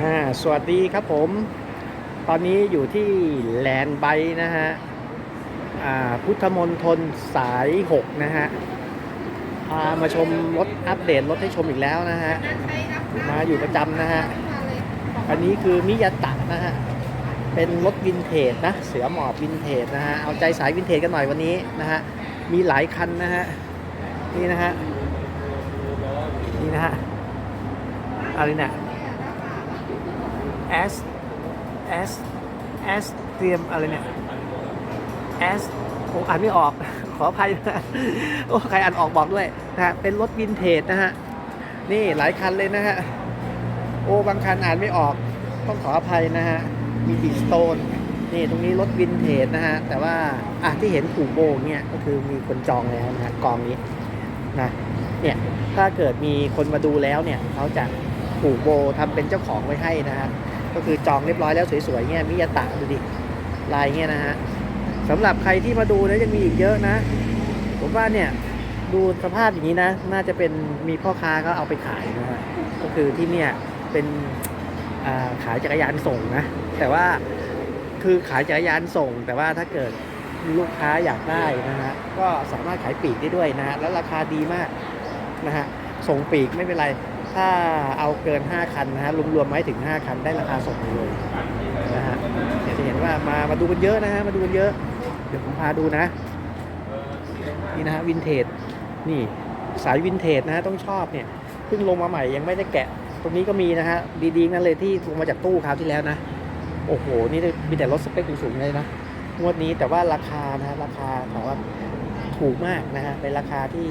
อ่าสวัสดีครับผม ตอนนี้อยู่ที่แลนด์ไบนะฮะอ่าพุทธมนทนสาย 6 นะฮะพามาชมรถอัปเดตรถให้ชมอีกแล้วนะฮะ มาอยู่ประจำนะฮะ อันนี้คือมิยาตะนะฮะ เป็นรถวินเทจนะ เสือหมอบวินเทจนะฮะ เอาใจสายวินเทจกันหน่อยวันนี้นะฮะ มีหลายคันนะฮะ นี่นะฮะ นี่นะฮะอะไรเนี่ย S S S เตรียมอะไรเนี่ย S ผมอ่านไม่ออก ขออภัยนะโอ้ใครอ่านออกบอกด้วยนะฮะเป็นรถวินเทจนะฮะ นี่หลายคันเลยนะฮะ โอ้บางคันอ่านไม่ออก ต้องขออภัยนะฮะ มีบีสโตนนี่ตรงนี้รถวินเทจนะฮะ แต่ว่าอะที่เห็นผูกโบเนี่ยก็คือมีคนจองแล้วนะฮะกองนี้นะเนี่ยถ้าเกิดมีคนมาดูแล้วเนี่ยเขาจะผูกโบทำเป็นเจ้าของไว้ให้นะฮะ ก็คือจองเรียบร้อยแล้วสวยๆเงี้ยมิยาตะดูดิลายเงี้ยนะฮะสำหรับใครที่มาดูแล้วยังมีอีกเยอะนะ ผมว่าเนี่ยดูสภาพอย่างนี้นะ น่าจะเป็นมีพ่อค้าก็เอาไปขายนะฮะก็คือที่เนี่ยเป็นาขายจักรยานส่งนะ แต่ว่าคือขายจักรยานส่ง แต่ว่าถ้าเกิดลูกค้าอยากได้นะฮะก็สามารถขายปีกได้ด้วยนะฮะแล้วราคาดีมากนะฮะส่งปีกไม่เป็นไร ถ้าเอาเกิน 5 คันนะฮะรวมๆไว้ถึง 5 คันได้ราคาส่งเลยนะฮะเดี๋ยวจะเห็นว่ามามาดูกันเยอะนะฮะมาดูกันเยอะ เดี๋ยวผมพาดูนะ นี่นะฮะวินเทจนี่สายวินเทจนะฮะต้องชอบเนี่ยเพิ่งลงมาใหม่ยังไม่ได้แกะ ตรงนี้ก็มีนะฮะดีๆนั่นเลยที่ลงมาจากตู้คราวที่แล้วนะ โอ้โห นี่มีแต่รถสเปคสูงๆเลยนะงวดนี้แต่ว่าราคานะฮะราคาถามว่าถูกมากนะฮะเป็นราคาที่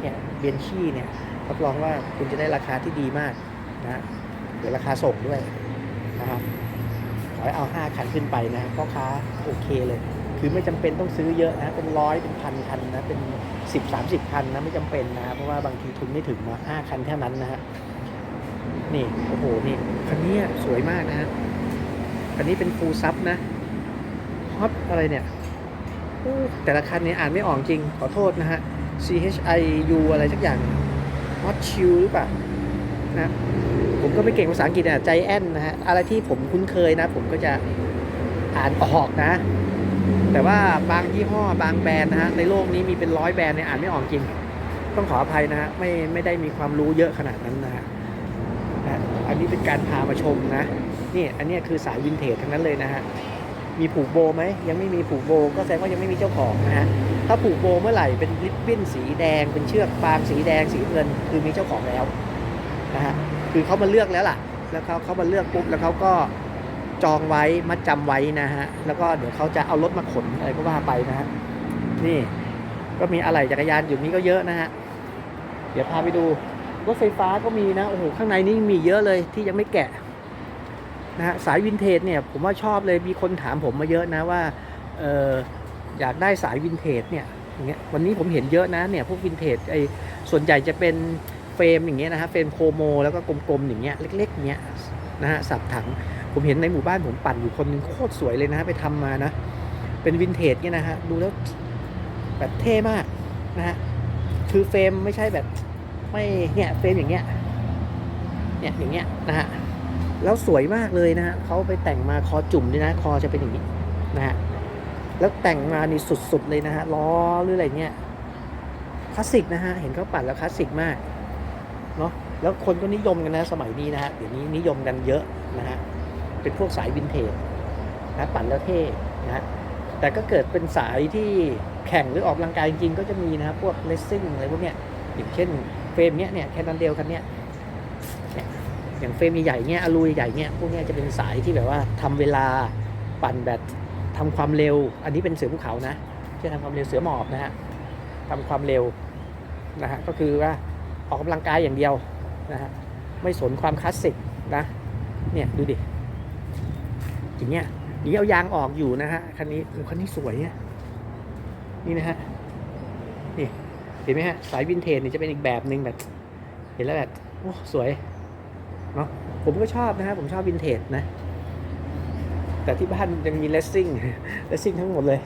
เนี่ยเบียนชี่เนี่ย รับรองว่าคุณจะได้ราคาที่ดีมากนะเดี๋ยวราคาส่งด้วยนะครับขอให้เอา 5 คันขึ้นไปนะพ่อค้าโอเคเลย คือไม่จำเป็นต้องซื้อเยอะนะเป็นร้อยเป็นพันคันนะเป็น 10 30 คันนะไม่จำเป็นนะเพราะว่าบางทีทุนไม่ถึงมา 5 คันแค่นั้นนะฮะนี่โอ้โหนี่คันนี้สวยมากนะฮะคันนี้เป็นฟูลซับนะฮอตอะไรเนี่ยแต่ละคันนี้อ่านไม่ออกจริงขอโทษนะฮะ C H I U อะไรสักอย่าง ฮอตชิลหรือเปล่านะผมก็ไม่เก่งภาษาอังกฤษอะใจแอนนะฮะอะไรที่ผมคุ้นเคยนะ ผมก็จะอ่านออกนะ แต่ว่าบางยี่ห้อบางแบรนด์นะฮะในโลกนี้มีเป็นร้อยแบรนด์เนี่ยอ่านไม่ออกจริง ต้องขออภัยนะฮะไม่ไม่ได้มีความรู้เยอะขนาดนั้นนะฮะอันนี้เป็นการพามาชมนะนี่อันนี้คือสายวินเทจทั้งนั้นเลยนะฮะมีผูกโบไหมยังไม่มีผูกโบก็แสดงว่ายังไม่มีเจ้าของนะฮะ ถ้าผูกโบเมื่อไหร่เป็นริบบิ้นสีแดง เป็นเชือกฟางสีแดงสีเงิน คือมีเจ้าของแล้วนะฮะคือเขามาเลือกแล้วล่ะ แล้วเขาเขามาเลือกปุ๊บแล้วเขาก็จองไว้มัดจำไว้นะฮะแล้วก็เดี๋ยวเขาจะเอารถมาขนอะไรก็ว่าไปนะฮะนี่ก็มีอะไหล่จักรยานอยู่นี้ก็เยอะนะฮะเดี๋ยวพาไปดูรถไฟฟ้าก็มีนะโอ้โหข้างในนี่มีเยอะเลยที่ยังไม่แกะนะฮะสายวินเทจเนี่ยผมว่าชอบเลยมีคนถามผมมาเยอะนะว่าเออ อยากได้สายวินเทจเนี่ยอย่างเงี้ยวันนี้ผมเห็นเยอะนะเนี่ยพวกวินเทจไอส่วนใหญ่จะเป็นเฟรมอย่างเงี้ยนะฮะเฟรมโครโม แล้วก็กลมๆอย่างเงี้ยเล็กๆเงี้ยนะฮะสับถังผมเห็นในหมู่บ้านผมปั่นอยู่คนหนึงโคตรสวยเลยนะฮะไปทำมานะเป็นวินเทจเนี่ยนะฮะดูแล้วแบบเท่มากนะฮะคือเฟรมไม่ใช่แบบไม่เนี่ยเฟรมอย่างเงี้ยเนี่ยอย่างเงี้ยนะฮะแล้วสวยมากเลยนะฮะเขาไปแต่งมาคอจุ่มด้วยนะ คอจะเป็นอย่างนี้นะฮะ แล้วแต่งมานี่สุดๆเลยนะฮะล้อหรืออะไรเงี้ยคลาสสิกนะฮะเห็นเขาปั่นแล้วคลาสสิกมากเนาะแล้วคนก็นิยมกันนะสมัยนี้นะฮะเดี๋ยวนี้นิยมกันเยอะนะฮะเป็นพวกสายวินเทจนะปั่นแล้วเท่นะฮะแต่ก็เกิดเป็นสายที่แข่งหรือออกกำลังกายจริงๆก็จะมีนะฮะพวกเลสซิ่งอะไรพวกเนี้ยอย่างเช่นเฟรมเนี้ยเนี่ยแค่นั้นเดียวคันเนี้ยอย่างเฟรมใหญ่ๆเนี้ยอลูใหญ่ๆเนี้ยพวกเนี้ยจะเป็นสายที่แบบว่าทำเวลาปั่นแบบ ทำความเร็ว อันนี้เป็นเสือภูเขานะที่ทำความเร็วเสือหมอบนะฮะทำความเร็วนะฮะก็คือว่าออกกำลังกายอย่างเดียวนะฮะไม่สนความคลาสสิกนะเนี่ยดูดิอย่างเงี้ยนี่เอายางออกอยู่นะฮะคันนี้คันนี้สวยเนี่ยนี่นะฮะนี่เห็นไหมฮะสายวินเทจนี่จะเป็นอีกแบบหนึ่งแบบ เห็นแล้วแบบโอ้สวยเนาะผมก็ชอบนะฮะผมชอบวินเทจนะ แต่ที่บ้านยังมีเลสซิ่งเลสซิ่งทั้งหมดเลย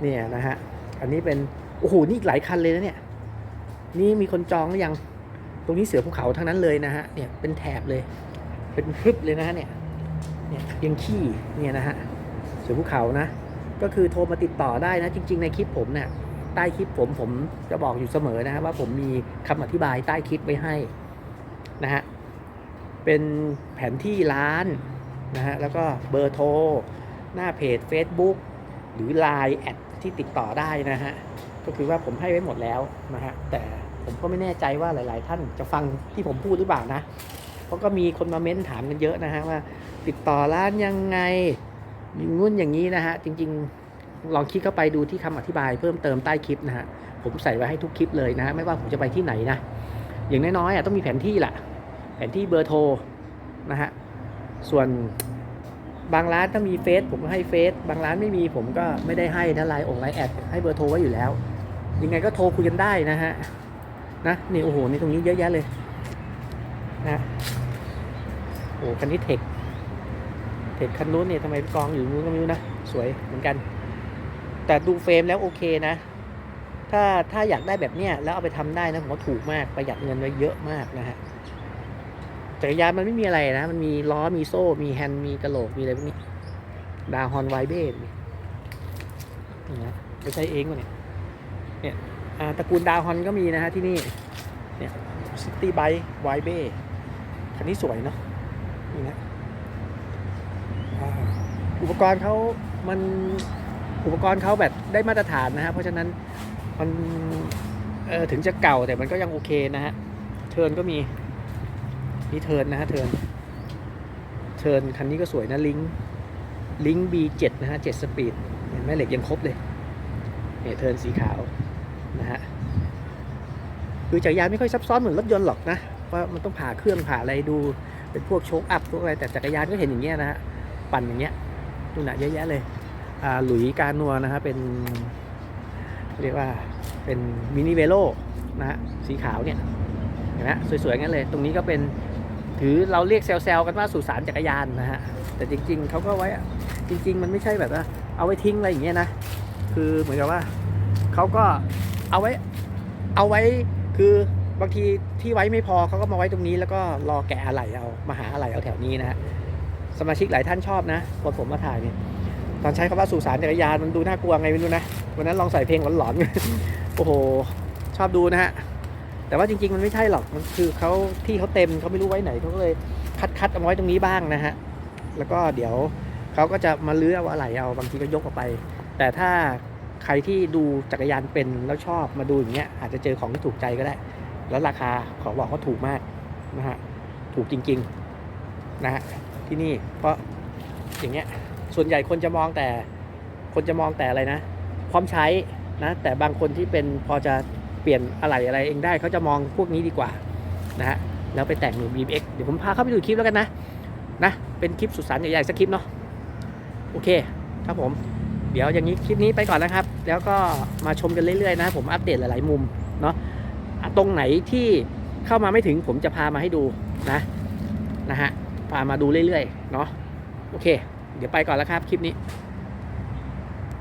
เนี่ยนะฮะอันนี้เป็นโอ้โหนี่หลายคันเลยนะเนี่ยนี่มีคนจองหรือยัง ตรงนี้เสือภูเขาทั้งนั้นเลยนะฮะเนี่ยเป็นแถบเลย เป็นพรึบเลยนะฮะเนี่ยเนี่ยยังขี้เนี่ยนะฮะเสือภูเขานะ ก็คือโทรมาติดต่อได้นะ จริง ๆ ในคลิปผมเนี่ยใต้คลิปผมผมจะบอกอยู่เสมอนะฮะว่าผมมีคำอธิบายใต้คลิปไว้ให้นะฮะเป็นแผนที่ร้าน นะฮะแล้วก็เบอร์โทร หน้าเพจ Facebook หรือ Line แอดที่ติดต่อได้นะฮะก็คือว่าผมให้ไว้หมดแล้วนะฮะแต่ผมก็ไม่แน่ใจว่าหลาย ๆ ท่านจะฟังที่ผมพูดหรือเปล่านะ เพราะก็มีคนมาเม้นถามกันเยอะนะฮะว่า ติดต่อร้านยังไงอย่งงู้นอย่างนี้นะฮะจริง ๆ ลองคลิกเข้าไปดูที่คำอธิบายเพิ่มเติมใต้คลิปนะฮะผมใส่ไว้ให้ทุกคลิปเลยนะฮะไม่ว่าผมจะไปที่ไหนนะอย่างน้อยๆอะต้องมีแผนที่แหละแผนที่เบอร์โทรนะฮะ ส่วนบางร้านถ้ามีเฟซผมก็ให้เฟซบางร้านไม่มีผมก็ไม่ได้ให้นะไลน์องไลน์แอดให้เบอร์โทรไว้อยู่แล้ว ยังไงก็โทรคุยกันได้นะฮะนะนี่โอ้โหนี่ตรงนี้เยอะแยะเลยนะโอ้คันนี้เทคเทคคันนู้นเนี่ยทำไมกองอยู่นู้นก็ไม่รู้นะสวยเหมือนกัน แต่ดูเฟรมแล้วโอเคนะ ถ้าถ้าอยากได้แบบเนี้ยแล้วเอาไปทำได้นะผมว่าถูกมากประหยัดเงินไว้เยอะมากนะฮะ จักรยานมันไม่มีอะไรนะ มันมีล้อมีโซ่ มีแฮนด์มีกระโหลกมีอะไรพวกนี้ ดาฮอนไวเบ้นี่นะไม่ใช่เองวะเนี่ยเนี่ยอ่าตระกูลดาฮอนก็มีนะฮะที่นี่เนี่ยซิตี้ไบค์ไวเบ้คันนี้สวยเนาะนี่นะอุปกรณ์เขามันอุปกรณ์เขาแบบได้มาตรฐานนะฮะเพราะฉะนั้นมันเออถึงจะเก่าแต่มันก็ยังโอเคนะฮะเทิร์นก็มี นี่เทินนะฮะเทินเทินคันนี้ก็สวยนะลิงลิง B7 นะฮะ7สปีดเห็นไหมเหล็กยังครบเลยเนี่ยเทินสีขาวนะฮะคือจักรยานไม่ค่อยซับซ้อนเหมือนรถยนต์หรอกนะว่ามันต้องผ่าเครื่องผ่าอะไรดูเป็นพวกโชคอัพพวกอะไรแต่จักรยานก็เห็นอย่างเงี้ยนะฮะปั่นอย่างเงี้ยดูหนะเยอะแยะเลยอ่าหลุยการนัวนะฮะเป็นเรียกว่าเป็นมินิเวโลนะฮะสีขาวเนี่ยเห็นไหมสวยๆงั้นเลย ตรงนี้ก็เป็น ถือเราเรียกแซวๆกันว่าสุสานจักรยานนะฮะแต่จริง ๆเขาก็ไว้จริง ๆ มันไม่ใช่แบบว่าเอาไว้ทิ้งอะไรอย่างเงี้ยนะคือเหมือนกับว่าเขาก็เอาไว้เอาไว้คือบางทีที่ไว้ไม่พอเขาก็มาไว้ตรงนี้แล้วก็รอแกะอะไหล่เอามาหาอะไหล่เอาแถวนี้นะฮะสมาชิกหลายท่านชอบนะคนผมมาถ่ายเนี่ยตอนใช้คำว่าสุสานจักรยานมันดูน่ากลัวไงไม่รู้นะวันนั้นลองใส่เพลงหลอนๆโอ้โหชอบดูนะฮะ แต่ว่าจริง ๆ มันไม่ใช่หรอกมันคือเขาที่เขาเต็มเขาไม่รู้ไว้ไหนเขาก็เลยคัดคัดเอาไว้ตรงนี้บ้างนะฮะแล้วก็เดี๋ยวเขาก็จะมาเลื้อเอาอะไหล่เอาบางทีก็ยกออกไป แต่ถ้าใครที่ดูจักรยานเป็นแล้วชอบมาดูอย่างเงี้ยอาจจะเจอของที่ถูกใจก็ได้ แล้วราคาขอบอกว่าถูกมากนะฮะถูกจริงๆนะฮะที่นี่เพราะอย่างเงี้ยส่วนใหญ่คนจะมองแต่คนจะมองแต่อะไรนะความใช้นะแต่บางคนที่เป็นพอจะ เปลี่ยนอะไรอะไรเองได้เขาจะมองพวกนี้ดีกว่านะฮะแล้วไปแต่งหนู BMX เดี๋ยวผมพาเข้าไปดูคลิปแล้วกันนะนะเป็นคลิปสุดสันใหญ่ๆสักคลิปเนาะโอเคครับผมเดี๋ยวอย่างนี้คลิปนี้ไปก่อนนะครับ แล้วก็มาชมกันเรื่อยๆนะผมอัปเดตหลายๆมุมเนาะอะตรงไหนที่เข้ามาไม่ถึงผมจะพามาให้ดูนะนะฮะพามาดูเรื่อยๆเนาะโอเค เดี๋ยวไปก่อนแล้วครับคลิปนี้